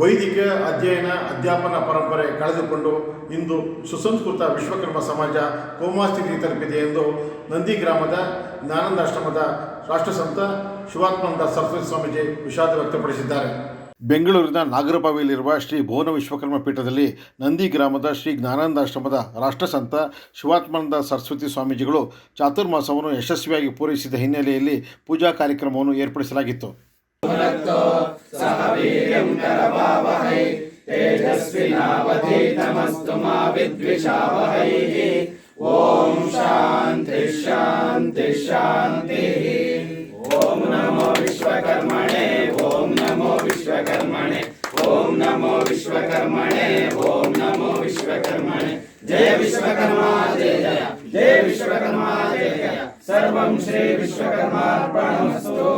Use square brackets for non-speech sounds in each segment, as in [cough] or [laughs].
ವೈದಿಕ ಅಧ್ಯಯನ, ಅಧ್ಯಾಪನ ಪರಂಪರೆ ಕಳೆದುಕೊಂಡು ಇಂದು ಸುಸಂಸ್ಕೃತ ವಿಶ್ವಕರ್ಮ ಸಮಾಜ ಕೋಮಾಸ್ಥಿತಿ ತಲುಪಿದೆ ಎಂದು ನಂದಿ ಗ್ರಾಮದ ಜ್ಞಾನಂದಾಶ್ರಮದ ರಾಷ್ಟ್ರಸಂತ ಶಿವಾತ್ಮಾನಂದ ಸರಸ್ವತಿ ಸ್ವಾಮೀಜಿ ವಿಷಾದ ವ್ಯಕ್ತಪಡಿಸಿದ್ದಾರೆ. ಬೆಂಗಳೂರಿನ ನಾಗರಬಾವಿಯಲ್ಲಿರುವ ಶ್ರೀ ಭುವನ ವಿಶ್ವಕರ್ಮ ಪೀಠದಲ್ಲಿ ನಂದಿ ಗ್ರಾಮದ ಶ್ರೀ ಜ್ಞಾನಂದಾಶ್ರಮದ ರಾಷ್ಟ್ರಸಂತ ಶಿವಾತ್ಮಾನಂದ ಸರಸ್ವತಿ ಸ್ವಾಮೀಜಿಗಳು ಚಾತುರ್ಮಾಸವನ್ನು ಯಶಸ್ವಿಯಾಗಿ ಪೂರೈಸಿದ ಹಿನ್ನೆಲೆಯಲ್ಲಿ ಪೂಜಾ ಕಾರ್ಯಕ್ರಮವನ್ನು ಏರ್ಪಡಿಸಲಾಗಿತ್ತು. तेजस्विनावधीतमस्तु मा विद्विषावहैः ॐ शान्ति शान्ति शान्तिः ॐ नमो विश्वकर्मणे ॐ नमो विश्वकर्मणे ॐ नमो विश्वकर्मणे ॐ नमो विश्वकर्मणे जय विश्वकर्मा जय जय जय विश्वकर्मा जय जय सर्वं श्री विश्वकर्मार्पणमस्तु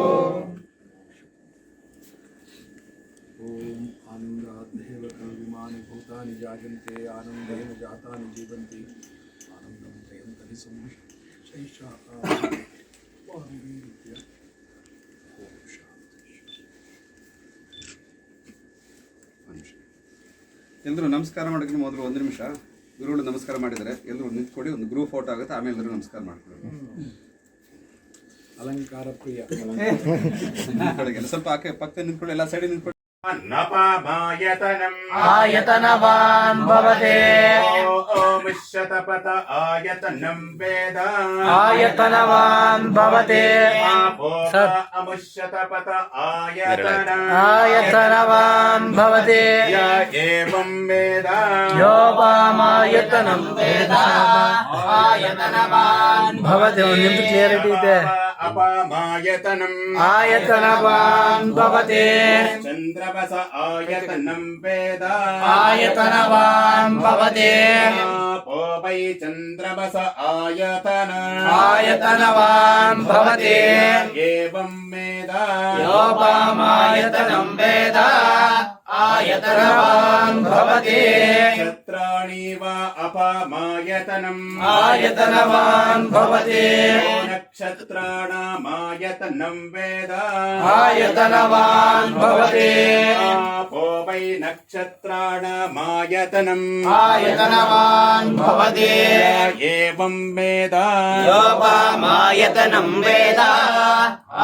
कविमानि भूतानि जायन्ते आनन्देन जातानि जीवन्ति आनन्दं त्रयन्तनि संविशैषः वारुवीर्य ॐ शान्ति ಎಲ್ಲರೂ ನಮಸ್ಕಾರ ಮಾಡೋಕ್ಕೆ ಮೊದಲು ಒಂದು ನಿಮಿಷ ಗುರುಗಳು ನಮಸ್ಕಾರ ಮಾಡಿದ್ದಾರೆ ಎಲ್ಲರೂ ನಿಂತ್ಕೊಳ್ಳಿ ಒಂದು ಗ್ರೂಪ್ ಫೋಟೋ ಆಗುತ್ತೆ ಆಮೇಲೆ ಎಲ್ಲರೂ ನಮಸ್ಕಾರ ಮಾಡ್ಕೊಳ್ಳಿ अलङ्कार प्रिय [laughs] ಈ ಕಡೆಗೆಲ್ಲ ಸ್ವಲ್ಪ ಆಕೆ ಪಕ್ಕ ನಿಂತ್ಕೊಳ್ಳಿ ಎಲ್ಲ ಸೈಡ್ ನಿಂತ್ಕೊಳ್ಳಿ अन्नपामायतनम् आयतनवान् भवते ॐ शतपथ आयतनम् वेद आयतनवान् भवते अमुशतपथ आयतन आयतनवान् भवते य एवम् वेद यो वामायतनम् वेद आयतनवान् भवते क्लियरिटी अपामायतनम् आयतनवान् भवते चन्द्रवस आयतनम् वेद आयतनवान् भवते आपो वै चन्द्रवस आयतन आयतनवान् भवते एवं वेद योपामायतनं वेद आयतनवान् भवते नक्षत्राणि वा अपामायतनम् आयतनवान् भवते नक्षत्राणामायतनम् वेद आयतनवान् भवते आपो वै नक्षत्राणामायतनम् आयतनवान् भवते एवं वेद योपामायतनं वेद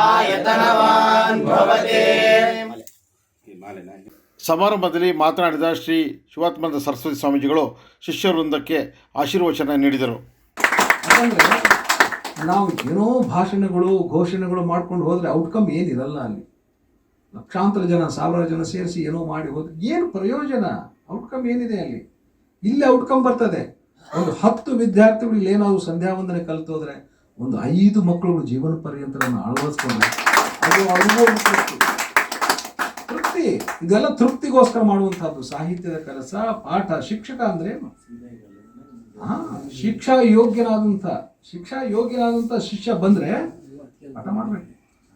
आयतनवान् भवते ಸಮಾರಂಭದಲ್ಲಿ ಮಾತನಾಡಿದ ಶ್ರೀ ಶಿವಾತ್ಮಾನಂದ ಸರಸ್ವತಿ ಸ್ವಾಮೀಜಿಗಳು ಶಿಷ್ಯ ವೃಂದಕ್ಕೆ ಆಶೀರ್ವಚನ ನೀಡಿದರು. ನಾವು ಏನೋ ಭಾಷಣಗಳು, ಘೋಷಣೆಗಳು ಮಾಡ್ಕೊಂಡು ಹೋದರೆ ಔಟ್ಕಮ್ ಏನಿರಲ್ಲ ಅಲ್ಲಿ. ಲಕ್ಷಾಂತರ ಜನ, ಸಾವಿರಾರು ಜನ ಸೇರಿಸಿ ಏನೋ ಮಾಡಿ ಹೋದ್ರೆ ಏನು ಪ್ರಯೋಜನ? ಔಟ್ಕಮ್ ಏನಿದೆ ಅಲ್ಲಿ? ಇಲ್ಲಿ ಔಟ್ಕಮ್ ಬರ್ತದೆ. ಒಂದು ಹತ್ತು ವಿದ್ಯಾರ್ಥಿಗಳು ಏನಾದ್ರು ಸಂಧ್ಯಾ ವಂದನೆ ಕಲಿತೋದ್ರೆ, ಒಂದು ಐದು ಮಕ್ಕಳು ಜೀವನ ಪರ್ಯಂತರನ್ನು ಅಳವಡಿಸ್ಕೊಂಡ್ರೆ ಅದು ಒಂದು ತೃಪ್ತಿ ಇದೆಲ್ಲ ತೃಪ್ತಿಗೋಸ್ಕರ ಮಾಡುವಂತಹದ್ದು ಸಾಹಿತ್ಯದ ಕೆಲಸ, ಪಾಠ, ಶಿಕ್ಷಕ ಅಂದ್ರೆ ಏನು? ಶಿಕ್ಷಾ ಯೋಗ್ಯನಾದಂಥ ಶಿಕ್ಷಾ ಯೋಗ್ಯನಾದಂಥ ಶಿಷ್ಯ ಬಂದ್ರೆ ಪಾಠ ಮಾಡ್ಬೇಕು.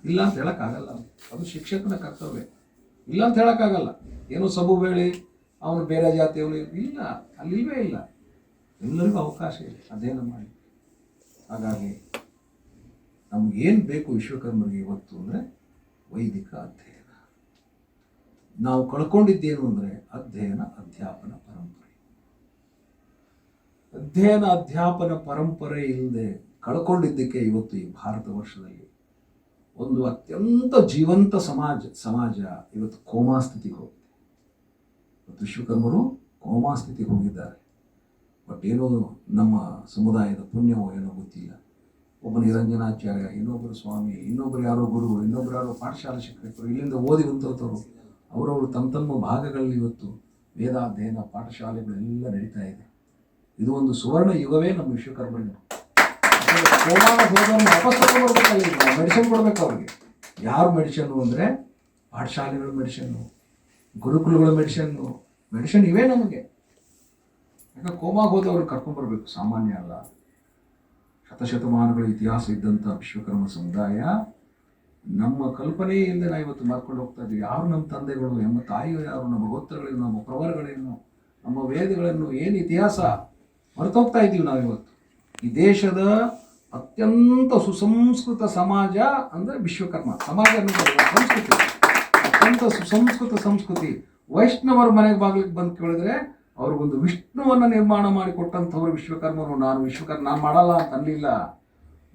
ಇಲ್ಲ ಅಂತ ಹೇಳಕ್ಕಾಗಲ್ಲ ಅದು ಶಿಕ್ಷಕನ ಕರ್ತವ್ಯ. ಇಲ್ಲ ಅಂತ ಹೇಳಕ್ಕಾಗಲ್ಲ. ಏನೋ ಸಬು ಬೇಳಿ ಅವನು ಬೇರೆ ಜಾತಿಯವನು ಇಲ್ಲ, ಅಲ್ಲಿ ಇಲ್ವೇ ಇಲ್ಲ. ಎಲ್ಲರಿಗೂ ಅವಕಾಶ ಇದೆ. ಅಧ್ಯಯನ ಮಾಡಿ. ಹಾಗಾಗಿ ನಮ್ಗೇನು ಬೇಕು ವಿಶ್ವಕರ್ಮರಿಗೆ ಇವತ್ತು ಅಂದರೆ ವೈದಿಕ ಅಧ್ಯಯನ. ನಾವು ಕಳ್ಕೊಂಡಿದ್ದೇನು ಅಂದರೆ ಅಧ್ಯಯನ, ಅಧ್ಯಾಪನ ಪರಂಪರೆ. ಅಧ್ಯಯನ, ಅಧ್ಯಾಪನ ಪರಂಪರೆ ಇಲ್ಲದೆ ಕಳ್ಕೊಂಡಿದ್ದಕ್ಕೆ ಇವತ್ತು ಈ ಭಾರತ ವರ್ಷದಲ್ಲಿ ಒಂದು ಅತ್ಯಂತ ಜೀವಂತ ಸಮಾಜ ಸಮಾಜ ಇವತ್ತು ಕೋಮಾ ಸ್ಥಿತಿಗೆ ಹೋಗಿದೆ. ಮತ್ತು ವಿಶ್ವಕರ್ಮರು ಕೋಮಾ ಸ್ಥಿತಿಗೆ ಹೋಗಿದ್ದಾರೆ. ಬಟ್ ಏನೋ ನಮ್ಮ ಸಮುದಾಯದ ಪುಣ್ಯವೋ ಏನೋ ಗೊತ್ತಿಲ್ಲ. ಒಬ್ಬ ನಿರಂಜನಾಚಾರ್ಯ ಇನ್ನೊಬ್ಬರು ಸ್ವಾಮಿ ಇನ್ನೊಬ್ಬರು ಯಾರೋ ಗುರು ಇನ್ನೊಬ್ಬರು ಯಾರೋ ಪಾಠಶಾಲೆ ಶಿಕ್ಷಕರು, ಇಲ್ಲಿಂದ ಓದಿ ಬಂತವರು ಅವರವರು ತಮ್ಮ ತಮ್ಮ ಭಾಗಗಳಲ್ಲಿ ಇವತ್ತು ವೇದಾಧ್ಯಯನ ಪಾಠಶಾಲೆಗಳೆಲ್ಲ ನಡೀತಾ ಇದೆ. ಇದು ಒಂದು ಸುವರ್ಣ ಯುಗವೇ ನಮ್ಮ ವಿಶ್ವಕರ್ಮಣ್ಯ ಕೋಮಾನ ಮೆಡಿಸಿನ್ ಕೊಡಬೇಕು ಅವ್ರಿಗೆ. ಯಾರು ಮೆಡಿಷನ್ನು ಅಂದರೆ ಪಾಠಶಾಲೆಗಳ ಮೆಡಿಷನ್ನು ಗುರುಕುಲಗಳ ಮೆಡಿಷನ್ನು ಮೆಡಿಷನ್ ಇವೇ ನಮಗೆ. ಯಾಕಂದ್ರೆ ಕೋಮಾಗ ಹೋದವ್ರು ಕರ್ಕೊಂಡ್ಬರ್ಬೇಕು, ಸಾಮಾನ್ಯ ಅಲ್ಲ. ಶತಶತಮಾನಗಳ ಇತಿಹಾಸ ಇದ್ದಂಥ ವಿಶ್ವಕರ್ಮ ಸಮುದಾಯ ನಮ್ಮ ಕಲ್ಪನೆಯಿಂದ ನಾವು ಇವತ್ತು ಮಾಡ್ಕೊಂಡು ಹೋಗ್ತಾ ಇದ್ದೀವಿ. ಯಾರು ನಮ್ಮ ತಂದೆಗಳು, ನಮ್ಮ ತಾಯಿಗಳು ಯಾರು, ನಮ್ಮ ಗೋತ್ರಗಳೇನು ನಮ್ಮ ಪ್ರವರಗಳೇನು ನಮ್ಮ ವೇದಗಳನ್ನು ಏನು ಇತಿಹಾಸ ಮರೆತೋಗ್ತಾ ಇದ್ದೀವಿ ನಾವು ಇವತ್ತು. ಈ ದೇಶದ ಅತ್ಯಂತ ಸುಸಂಸ್ಕೃತ ಸಮಾಜ ಅಂದರೆ ವಿಶ್ವಕರ್ಮ. ಸಮಾಜ ಸಂಸ್ಕೃತಿ. ಅತ್ಯಂತ ಸುಸಂಸ್ಕೃತ ಸಂಸ್ಕೃತಿ. ವೈಷ್ಣವರ ಮನೆಗೆ ಬಾಗಿಲಿಗೆ ಬಂದು ಕೇಳಿದ್ರೆ ಅವ್ರಿಗೊಂದು ವಿಷ್ಣುವನ್ನು ನಿರ್ಮಾಣ ಮಾಡಿಕೊಟ್ಟಂಥವ್ರು ವಿಶ್ವಕರ್ಮರು. ನಾನು ವಿಶ್ವಕರ್ಮ, ನಾನು ಮಾಡಲ್ಲ ಅಂತ ಅನ್ನಲಿಲ್ಲ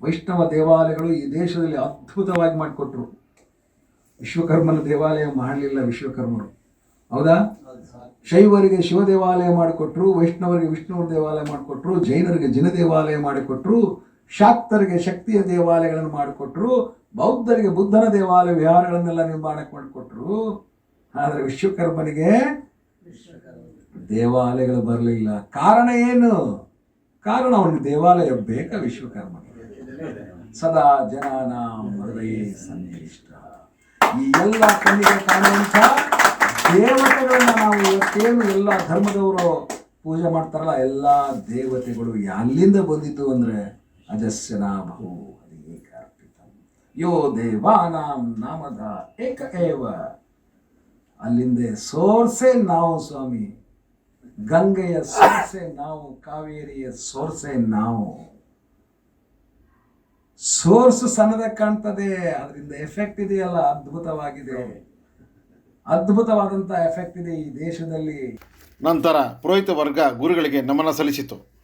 ವೈಷ್ಣವ ದೇವಾಲಯಗಳು ಈ ದೇಶದಲ್ಲಿ ಅದ್ಭುತವಾಗಿ ಮಾಡಿಕೊಟ್ರು. ವಿಶ್ವಕರ್ಮನ ದೇವಾಲಯ ಮಾಡಲಿಲ್ಲ ವಿಶ್ವಕರ್ಮರು. ಹೌದಾ? ಶೈವರಿಗೆ ಶಿವ ದೇವಾಲಯ ಮಾಡಿಕೊಟ್ರು, ವೈಷ್ಣವರಿಗೆ ವಿಷ್ಣುವ ದೇವಾಲಯ ಮಾಡಿಕೊಟ್ರು, ಜೈನರಿಗೆ ಜಿನ ದೇವಾಲಯ ಮಾಡಿಕೊಟ್ರು, ಶಾಕ್ತರಿಗೆ ಶಕ್ತಿಯ ದೇವಾಲಯಗಳನ್ನು ಮಾಡಿಕೊಟ್ರು, ಬೌದ್ಧರಿಗೆ ಬುದ್ಧನ ದೇವಾಲಯ ವಿಹಾರಗಳನ್ನೆಲ್ಲ ನಿರ್ಮಾಣ ಮಾಡಿಕೊಟ್ರು. ಆದರೆ ವಿಶ್ವಕರ್ಮನಿಗೆ ದೇವಾಲಯಗಳು ಬರಲಿಲ್ಲ. ಕಾರಣ ಏನು? ಕಾರಣ ಅವನಿಗೆ ದೇವಾಲಯ ಬೇಕಾ ವಿಶ್ವಕರ್ಮನಿಗೆ? ಸದಾ ಜನಾನ ಹೃದಯ ಸನ್ನಿಷ್ಠ. ಈ ಎಲ್ಲ ಕಣ್ಣಿಗೆ ಕಾಣುವಂಥ ದೇವತೆಗಳನ್ನ ನಾವು ಇವತ್ತೇನು ಎಲ್ಲ ಧರ್ಮದವರು ಪೂಜೆ ಮಾಡ್ತಾರಲ್ಲ, ಎಲ್ಲ ದೇವತೆಗಳು ಎಲ್ಲಿಂದ ಬಂದಿದ್ದು ಅಂದ್ರೆ ಅಜಸ್ಯನಾಭವು ಅನೇಕ ಅರ್ಪಿತಂ. ಯೋ ದೇವಾನಾಂ ನಾಮದ ಏಕ ಏವ. ಅಲ್ಲಿಂದ ಸೋರ್ಸೆ ನಾವು ಸ್ವಾಮಿ, ಗಂಗೆಯ ಸೋರ್ಸೆ ನಾವು, ಕಾವೇರಿಯ ಸೋರ್ಸೆ ನಾವು. ಸೋರ್ಸ್ ಸಣ್ಣದ ಕಾಣ್ತದೆ ಅದರಿಂದ ಎಫೆಕ್ಟ್ ಇದೆಯಲ್ಲ ಅದ್ಭುತವಾಗಿದೆ. ಅದ್ಭುತವಾದಂಥ ಎಫೆಕ್ಟ್ ಇದೆ ಈ ದೇಶದಲ್ಲಿ. ನಂತರ ಪುರೋಹಿತ ವರ್ಗ ಗುರುಗಳಿಗೆ ನಮನ ಸಲ್ಲಿಸಿತು.